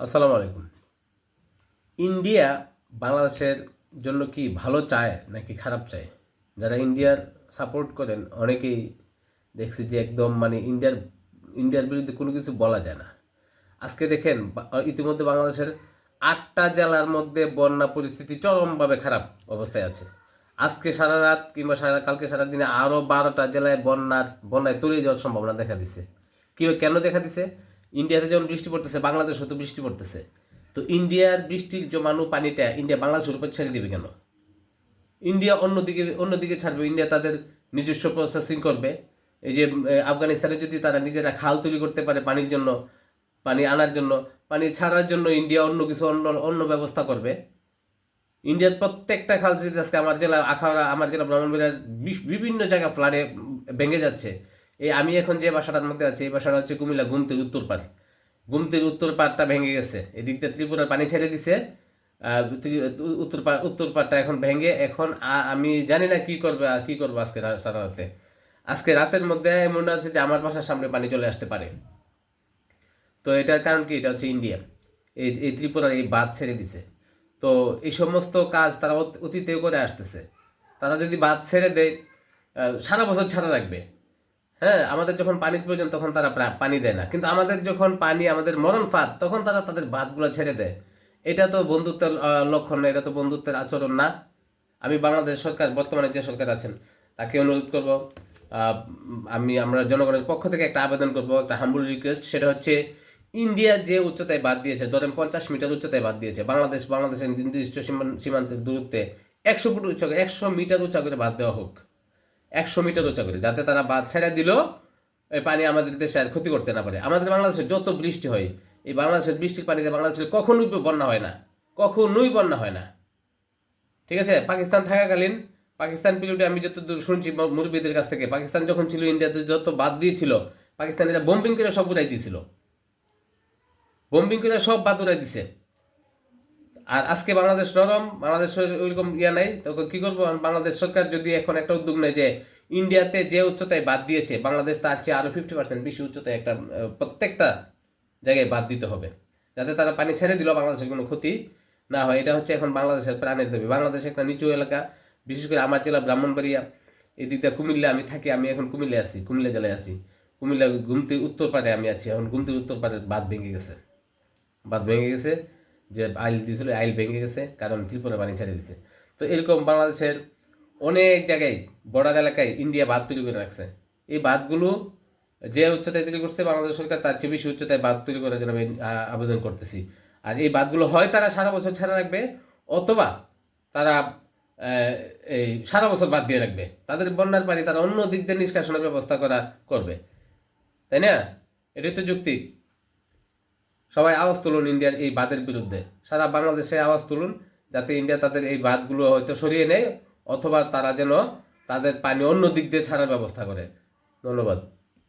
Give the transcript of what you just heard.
আসসালামু আলাইকুম। ইন্ডিয়া বাংলাদেশের জন্য কি ভালো চায় নাকি খারাপ চায়? যারা ইন্ডিয়ার সাপোর্ট করেন, অনেকেই দেখছি যে একদম মানে ইন্ডিয়ার ইন্ডিয়ার বিরুদ্ধে কোনো কিছু বলা যায় না। আজকে দেখেন ইতিমধ্যে বাংলাদেশের আটটা জেলার মধ্যে বন্যা পরিস্থিতি চরমভাবে খারাপ অবস্থায় আছে। আজকে সারা রাত কিংবা সারা, কালকে সারা দিনে আরও বারোটা জেলায় বন্যার, বন্যায় তলিয়ে যাওয়ার সম্ভাবনা দেখা দিছে। কি কেন দেখা দিছে? ইন্ডিয়াতে যেমন বৃষ্টি পড়তেছে, বাংলাদেশেও তো বৃষ্টি পড়তেছে। তো ইন্ডিয়ার বৃষ্টির জমানো পানিটা ইন্ডিয়া বাংলাদেশের উপর ছেড়ে দিবে কেন? ইন্ডিয়া অন্যদিকে অন্যদিকে ছাড়বে, ইন্ডিয়া তাদের নিজস্ব প্রসেসিং করবে। এই যে আফগানিস্তানে যদি তারা নিজেরা খাল তৈরি করতে পারে পানির জন্য, পানি আনার জন্য, পানি ছাড়ার জন্য ইন্ডিয়া অন্য কিছু, অন্য অন্য ব্যবস্থা করবে। ইন্ডিয়ার প্রত্যেকটা খাল আজকে আমার জেলা, আখাউড়া, আমার জেলা ব্রাহ্মণবাড়িয়ার বিভিন্ন জায়গা প্লানে ভেঙে যাচ্ছে এই আমি এখন যে বাসাটার মধ্যে আছি, এই বাসাটা হচ্ছে কুমিল্লা গুমতির উত্তর পাড় গুমতির উত্তর পাড়টা ভেঙে গেছে। এদিক ত্রিপুরার পানি ছেড়ে দিছে। উত্তর পাড় উত্তর পাড়টা এখন ভেঙে এখন আমি জানি না কি করবে আর কি করব আজকে সারা রাতে। আজকে রাতের মধ্যে মনে হচ্ছে যে আমার বাসার সামনে পানি চলে আসতে পারে। তো এটার কারণ কি? এটা হচ্ছে ইন্ডিয়া। এই এই ত্রিপুরার এই বাঁধ ছেড়ে দিছে। তো এই সমস্ত কাজ তারা অত- অতীতেও করে আসতেছে। তারা যদি বাঁধ ছেড়ে দেয় সারা বছর ছাড়া রাখবে। হ্যাঁ আমাদের যখন পানির প্রয়োজন, তখন তারা পানি দেয় না। কিন্তু আমাদের যখন পানি, আমাদের মরণ ফাঁদ, তখন তারা তাদের বাঁধগুলো ছেড়ে দেয়। এটা তো বন্ধুত্বের লক্ষণ না, এটা তো বন্ধুত্বের আচরণ না। আমি বাংলাদেশ সরকার, বর্তমানে যে সরকার আছেন, তাকে অনুরোধ করব আমি, আমরা জনগণের পক্ষ থেকে একটা আবেদন করব, একটা হাম্বুল রিকোয়েস্ট সেটা হচ্ছে ইন্ডিয়া যে উচ্চতায় বাদ দিয়েছে, ধরেন পঞ্চাশ মিটার উচ্চতায় বাদ দিয়েছে, বাংলাদেশ, বাংলাদেশের নির্দিষ্ট সীমান্তের দূরত্বে একশো ফুট উচ্চ একশো মিটার উঁচা করে বাদ দেওয়া হোক। একশো মিটার উঁচা করে, যাতে তারা বাদ ছেড়ে দিল, এই পানি আমাদের দেশে আর ক্ষতি করতে না পারে। আমাদের বাংলাদেশে যত বৃষ্টি হয়, এই বাংলাদেশের বৃষ্টির পানিতে বাংলাদেশের কখনোই বন্যা হয় না, কখনোই বন্যা হয় না। ঠিক আছে? পাকিস্তান থাকাকালীন, পাকিস্তান পিরিয়ডে আমি যত দূর শুনছি মুরব্বীদের কাছ থেকে, পাকিস্তান যখন ছিল ইন্ডিয়াতে যত বাদ দিয়েছিল, পাকিস্তানিরা বোম্বিং করে সব উড়াই দিয়েছিল। বোম্বিং করে সব বাদ উড়াই দিছে। আর আজকে বাংলাদেশ নরম বাংলাদেশের ওইরকম ইয়া নাই। তো কি করব, বাংলাদেশ সরকার যদি এখন একটা উদ্যোগ নেয় যে ইন্ডিয়াতে যে উচ্চতায় বাদ দিয়েছে, বাংলাদেশ তার চেয়ে আরও ফিফটি পার্সেন্ট বেশি উচ্চতায় একটা প্রত্যেকটা জায়গায় বাদ দিতে হবে। যাতে তারা পানি ছেড়ে দিল বাংলাদেশের কোনো ক্ষতি না হয়। এটা হচ্ছে এখন বাংলাদেশের প্রাণের দাবি। বাংলাদেশ একটা নিচু এলাকা, বিশেষ করে আমার জেলা ব্রাহ্মণবাড়িয়া এদিকটা কুমিল্লা আমি থাকি, আমি এখন কুমিল্লা আছি, কুমিল্লা জেলায় আছি। কুমিল্লা গুমতির উত্তর পাড়ে আমি আছি। এখন গুমতির উত্তর পাড়ে বাদ ভেঙে গেছে। বাদ ভেঙে গেছে। যে আইল দিয়েছিল, আইল ভেঙে গেছে, কারণ ত্রিপুরা পানি ছেড়ে দিছে। তো এরকম বাংলাদেশের অনেক জায়গায় বর্ডার এলাকায় ইন্ডিয়া বাঁধ তৈরি করে রাখছে। এই বাঁধগুলো যে উচ্চতায় তৈরি করছে, বাংলাদেশ সরকার তার চেয়ে বেশি উচ্চতায় বাঁধ তৈরি করার জন্য আমি আবেদন করতেছি। আর এই বাঁধগুলো হয় তারা সারা বছর ছাড়া রাখবে, অথবা তারা এই সারা বছর বাদ দিয়ে রাখবে। তাদের বন্যার পানি তারা অন্য দিক দিয়ে নিষ্কাশনের ব্যবস্থা করা, করবে। তাই না? এটাই তো যুক্তি। সবাই আওয়াজ তুলুন ইন্ডিয়ার এই বাদের বিরুদ্ধে। সারা বাংলাদেশে আওয়াজ তুলুন, যাতে ইন্ডিয়া তাদের এই বাদগুলো হয়তো সরিয়ে নেয়, অথবা তারা যেন তাদের পানি অন্য দিক দিয়ে ছাড়ার ব্যবস্থা করে। ধন্যবাদ।